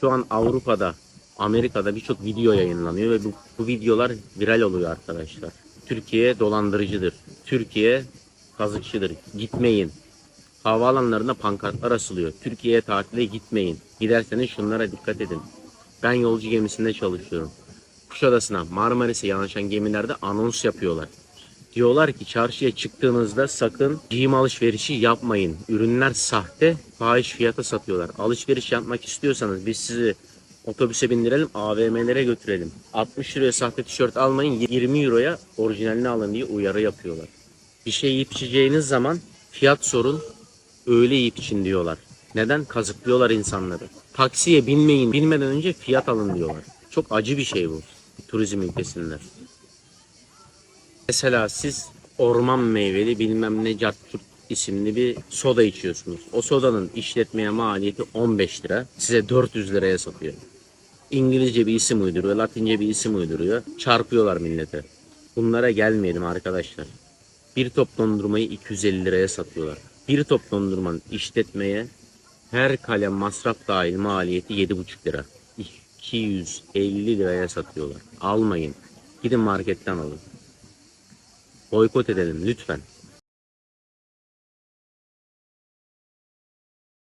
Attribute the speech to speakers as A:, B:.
A: Şu an Avrupa'da, Amerika'da birçok video yayınlanıyor ve bu, bu videolar viral oluyor arkadaşlar. Türkiye dolandırıcıdır. Türkiye kazıkçıdır. Gitmeyin. Havaalanlarında pankartlar asılıyor. Türkiye'ye tatile gitmeyin. Giderseniz şunlara dikkat edin. Ben yolcu gemisinde çalışıyorum. Kuşadası'na, Marmaris'e yanaşan gemilerde anons yapıyorlar. Diyorlar ki çarşıya çıktığınızda sakın giyim alışverişi yapmayın. Ürünler sahte, fahiş fiyata satıyorlar. Alışveriş yapmak istiyorsanız biz sizi otobüse bindirelim, AVM'lere götürelim. 60 liraya sahte tişört almayın, 20 euroya orijinalini alın diye uyarı yapıyorlar. Bir şey yiyip içeceğiniz zaman fiyat sorun, öyle yiyip için diyorlar. Neden? Kazıklıyorlar insanları. Taksiye binmeyin, binmeden önce fiyat alın diyorlar. Çok acı bir şey bu turizm ülkesinde. Mesela siz orman meyveli bilmem ne cartçurt isimli bir soda içiyorsunuz. O sodanın işletmeye maliyeti 15 lira. Size 400 liraya satıyor. İngilizce bir isim uyduruyor, Latince bir isim uyduruyor. Çarpıyorlar millete. Bunlara gelmeyelim arkadaşlar. Bir top dondurmayı 250 liraya satıyorlar. Bir top dondurmanın işletmeye her kalem masraf dahil maliyeti 7,5 lira. 250 liraya satıyorlar. Almayın. Gidin marketten alın. Boykot edelim lütfen.